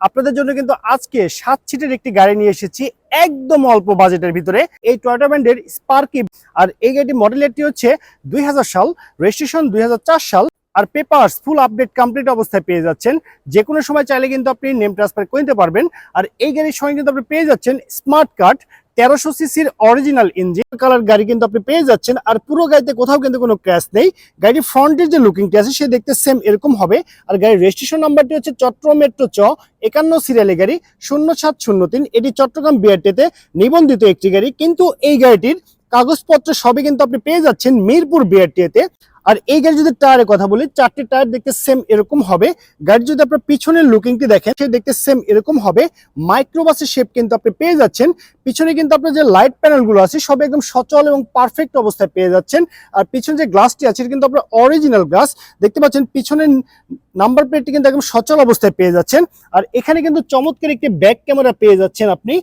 আপনাদের জন্য কিন্তু আজকে সাত সিটের একটি গাড়ি নিয়ে এসেছি একদম অল্প বাজেটের ভিতরে। এই টয়টা ব্র্যান্ডের স্পার্কি আর এই গাড়িটি মডেলেরটি হচ্ছে দুই হাজার সাল রেজিস্ট্রেশন দুই হাজার চার সাল। আর পেপারস ফুল আপডেট কমপ্লিট অবস্থায় পেয়ে যাচ্ছেন। যে কোনো সময় চাইলে কিন্তু আপনি নেম ট্রান্সফার করে নিতে পারবেন। আর এই গাড়ির সঙ্গে কিন্তু আপনি পেয়ে যাচ্ছেন স্মার্ট কার্ড তেরোশো সিসির অরিজিনাল ইঞ্জিন কালার গাড়ি কিন্তু আপনি পেয়ে যাচ্ছেন। আর পুরো গাড়িতে কোথাও কিন্তু কোনো ক্র্যাশ নেই। গাড়ির ফ্রন্টের যে লুকিংটি আছে, সে দেখতে সেম এরকম হবে। আর গাড়ির রেজিস্ট্রেশন নাম্বারটি হচ্ছে চট্টগ্রাম মেট্রো চ, একান্ন সিরিয়ালের গাড়ি, শূন্য সাত শূন্য তিন। এটি চট্টগ্রাম বিআরটিতে নিবন্ধিত একটি গাড়ি। কিন্তু এই গাড়িটির কাগজপত্র সবই কিন্তু আপনি পেয়ে যাচ্ছেন মিরপুর বিআরটিতে আর এই গাড়ি যদি টায়ারের কথা বলি, চারটি টায়ার দেখতে সেম এরকম হবে। গাড়ি যদি আপনার পিছনের লুকিংটি দেখেন সে দেখতে সেম এরকম হবে। মাইক্রোবাসের শেপ কিন্তু আপনি পেয়ে যাচ্ছেন। পিছনে কিন্তু আপনার যে লাইট প্যানেলগুলো আছে সব একদম সচল এবং পারফেক্ট অবস্থায় পেয়ে যাচ্ছেন। আর পিছনে যে গ্লাসটি আছে কিন্তু আপনার অরিজিনাল গ্লাস দেখতে পাচ্ছেন পিছনের নাম্বার প্লেটটি কিন্তু একদম সচল অবস্থায় পেয়ে যাচ্ছেন। আর এখানে কিন্তু চমৎকার একটি ব্যাক ক্যামেরা পেয়ে যাচ্ছেন আপনি।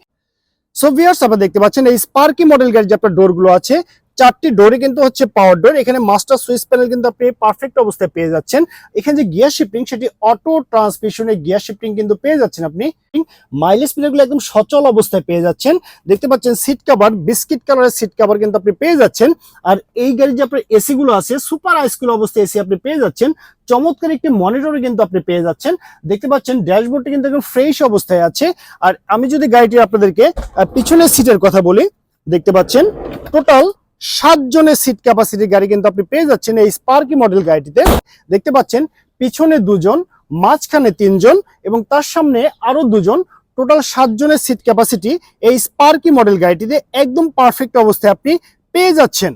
সো ভিউয়ার্স আপনারা দেখতে পাচ্ছেন এই স্পার্কি মডেল গাড়ির যে আপনার ডোরগুলো আছে চারটি ডোরে কিন্তু হচ্ছে পাওয়ার ডোর এখানে মাস্টার সুইচ প্যানেল কিন্তু আপনি পারফেক্ট অবস্থায় পেয়ে যাচ্ছেন। এখানে যে গিয়ার শিফটিং সেটি অটো ট্রান্সমিশনের গিয়ার শিফটিং কিন্তু পেয়ে যাচ্ছেন আপনি। মাইলেজগুলো একদম সচল অবস্থায় পেয়ে যাচ্ছেন। দেখতে পাচ্ছেন সিট কভার বিস্কিট কালারের সিট কভার কিন্তু আপনি পেয়ে যাচ্ছেন। আর এই গাড়ির যে আপনার এসি গুলো আছে সুপার আইসকুল অবস্থায় এসি আপনি পেয়ে যাচ্ছেন। চমৎকার একটি মনিটর কিন্তু আপনি পেয়ে যাচ্ছেন। দেখতে পাচ্ছেন ড্যাশবোর্ডটি কিন্তু একদম ফ্রেশ অবস্থায় আছে। আর আমি যদি গাড়িটি আপনাদেরকে পিছনের সিটের কথা বলি, দেখতে পাচ্ছেন টোটাল সাত জনের সিট ক্যাপাসিটির গাড়ি কিন্তু আপনি পেয়ে যাচ্ছেন এই স্পার্কি মডেল গাড়িটিতে। দেখতে পাচ্ছেন, পিছনে দুজন, মাঝখানে তিনজন এবং তার সামনে আরও দুজন। টোটাল সাতজনের সিট ক্যাপাসিটি এই স্পার্কি মডেল গাড়িটিতে একদম পারফেক্ট অবস্থায় আপনি পেয়ে যাচ্ছেন।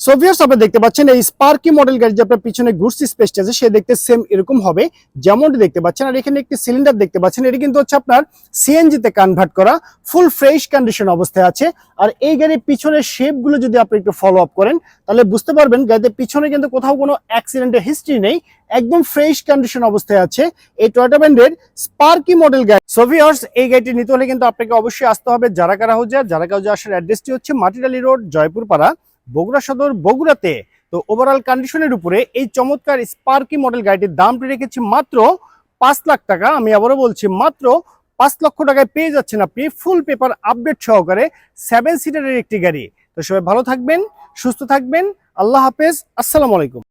সোভিয়ার্স আপনি দেখতে পাচ্ছেন, এই স্পার্কি মডেল গাড়ি যে আপনার পিছনে ঘুরছি স্পেসটা আছে, সে দেখতে সেম এরকম হবে, যেমনটি দেখতে পাচ্ছেন। আর এখানে একটি সিলিন্ডার দেখতে পাচ্ছেন, এটি কিন্তু হচ্ছে আপনার সিএনজি তে কনভার্ট করা ফুল ফ্রেশ কন্ডিশন অবস্থায় আছে। আর এই গাড়ির পিছনের শেপগুলো যদি আপনি একটু ফলো আপ করেন, তাহলে বুঝতে পারবেন গাড়িতে পিছনে কিন্তু কোথাও কোনো অ্যাক্সিডেন্টের হিস্ট্রি নেই, একদম ফ্রেশ কন্ডিশন অবস্থায় আছে। এই টয়টা ব্র্যান্ডের স্পার্কি মডেল গাড়ি। সোভিয়ার্স এই গাড়িটি নিতে হলে কিন্তু আপনাকে অবশ্যই আসতে হবে জারাকারা হাউজা জারাকা হাউজা আসার অ্যাড্রেসটি হচ্ছে মাটিডালি রোড জয়পুরপাড়া। বগুড়া সদর বগুড়াতে। তো ওভারঅল কন্ডিশনের উপরে এই চমৎকার স্পার্কি মডেল গাড়িটির দামটি রেখেছি মাত্র পাঁচ লাখ টাকা। আমি আবারও বলছি, মাত্র পাঁচ লক্ষ টাকায় পেয়ে যাচ্ছেন আপনি ফুল পেপার আপডেট সহকারে সেভেন সিটারের একটি গাড়ি। তো সবাই ভালো থাকবেন, সুস্থ থাকবেন, আল্লাহ হাফেজ, আসসালামু আলাইকুম।